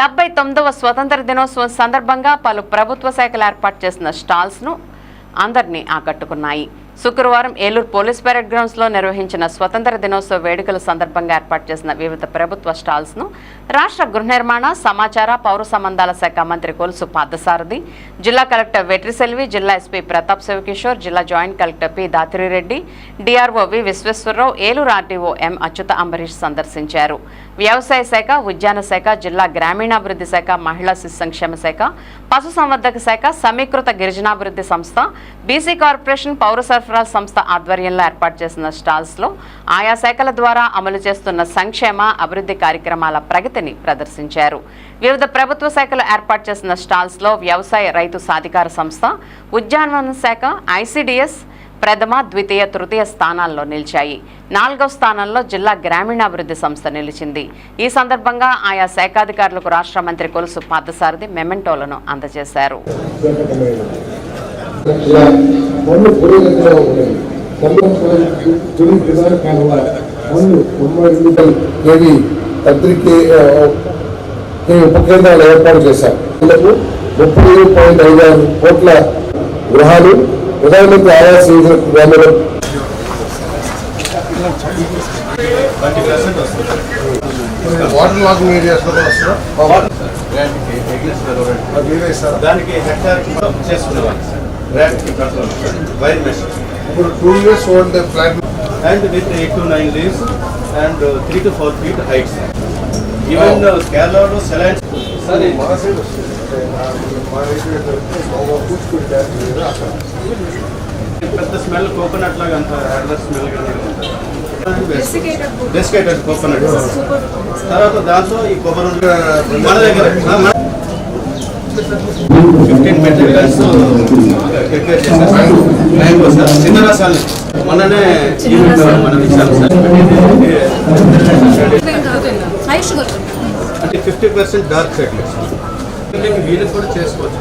డెబ్బై తొమ్మిదవ స్వతంత్ర దినోత్సవం సందర్భంగా పలు ప్రభుత్వ శాఖలు ఏర్పాటు చేసిన స్టాల్స్ను అందరినీ ఆకట్టుకున్నాయి. శుక్రవారం ఏలూరు పోలీస్ పెరేడ్ గ్రౌండ్స్లో నిర్వహించిన స్వతంత్ర దినోత్సవ వేడుకల సందర్భంగా ఏర్పాటు చేసిన వివిధ ప్రభుత్వ స్టాల్స్ను రాష్ట్ర గృహ నిర్మాణ సమాచార పౌర సంబంధాల శాఖ మంత్రి కొలుసు పార్థసారథి జిల్లా కలెక్టర్ వెట్రిసెల్వి జిల్లా ఎస్పీ ప్రతాప్ శివకిషోర్ జిల్లా joint collector P Datirireddy DRO V Visweswararao Eluru RTO M Achyuta Ambarish సందర్శించారు. వ్యవసాయ శాఖ ఉద్యాన శాఖ జిల్లా గ్రామీణాభివృద్ధి శాఖ మహిళా శిశు సంక్షేమ శాఖ పశుసంవర్ధక శాఖ సమీకృత గిరిజనాభివృద్ధి సంస్థ బీసీ కార్పొరేషన్ పౌర సరఫరాల సంస్థ ఆధ్వర్యంలో ఏర్పాటు చేసిన స్టాల్స్లో ఆయా శాఖల ద్వారా అమలు చేస్తున్న సంక్షేమ అభివృద్ధి కార్యక్రమాల ప్రగతిని ప్రదర్శించారు. వివిధ ప్రభుత్వ శాఖలు ఏర్పాటు చేసిన స్టాల్స్లో వ్యవసాయ రైతు సాధికార సంస్థ ఉద్యానవన శాఖ ఐసిడిఎస్ ప్రథమ ద్వితీయ తృతీయ స్థానాల్లో నిలిచాయి. నాలుగవ స్థానంలో జిల్లా గ్రామీణాభివృద్ధి సంస్థ నిలిచింది. ఈ సందర్భంగా ఆయా శాఖాధికారులకు రాష్ట్ర మంత్రి కొలుసు పార్థసారథి మెమెంటోలను అందజేశారు. ఉపకేంద్రాలు ఏర్పాటు చేశారు ముప్పై ఏడు పాయింట్ ఐదు ఆరు కోట్ల గృహాలు ప్రధానమంత్రి ఆవాస్ యోజన గ్రామంలో వాటర్ లాగింగ్ ఏరియాస్ దానికి ఇప్పుడు two years old plant and with eight to nine leaves and three to four feet height even కేరళలో సెలైన్ సార్ డ్యాన్స్ లేదా అక్కడ పెద్ద స్మెల్ కోకోనట్ లాగా అంత అదర్ స్మెల్ డెసికేటెడ్ కోకోనట్ తర్వాత దాంతో ఈ కొబ్బరి మన దగ్గర. ఫిఫ్టీన్ మెటీరియల్స్ ప్రిపేర్ చేశారు. Mango sir. చిన్న రసాలు. మననే మనం ఇచ్చాము సార్. అంటే ఫిఫ్టీ పర్సెంట్ డార్క్ చాక్లెట్స్ వీళ్ళు కూడా చేసుకోవచ్చు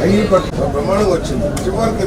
అయ్యి పట్టు వచ్చింది చివరికి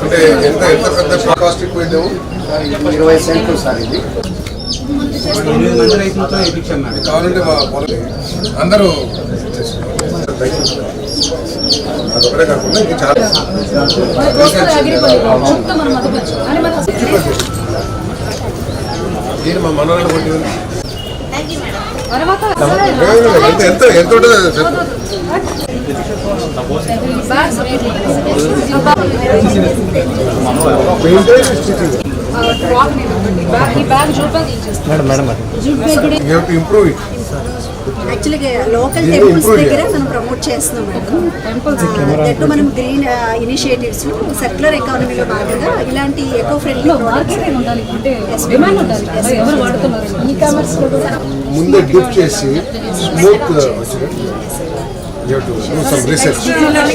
అంటే ఎంత ఎంత పెద్ద కాస్ట్ ఎక్కువైందేమో ఇరవై సెంట్లు సార్ ఇది కావాలంటే మా పొలం అందరూ అదొకటే కాకుండా ఇంకా చాలా అగ్రికల్చర్ మా మనోళ్ళని కొట్టి ఎంత ఎంత ఎంత ఉంటుంది చెప్పు. Bags Maintenance stitching. యాక్చువల్గా లోకల్ టెంపుల్స్ దగ్గర మనం ప్రమోట్ చేస్తున్నాం మేడం. టెంపుల్స్ దట్టు మనం గ్రీన్ ఇనిషియేటివ్స్ సర్క్యులర్ ఎకానమీలో భాగంగా ఇలాంటి ఎకో ఫ్రెండ్లీ మార్కెట్ ఉండాలి. అంటే డిమాండ్ ఉండాలి. కదా, ఎవరు వాడుతున్నారు? ఈ కామర్స్లో కూడా. ముందే డిప్ చేసి స్మూత్ రీసెర్చ్ క్రాస్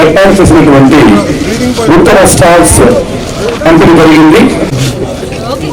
ఏర్పాటు చేసినటువంటి ఉత్తర స్టాల్స్ పంపిణీ జరిగింది. ఓకే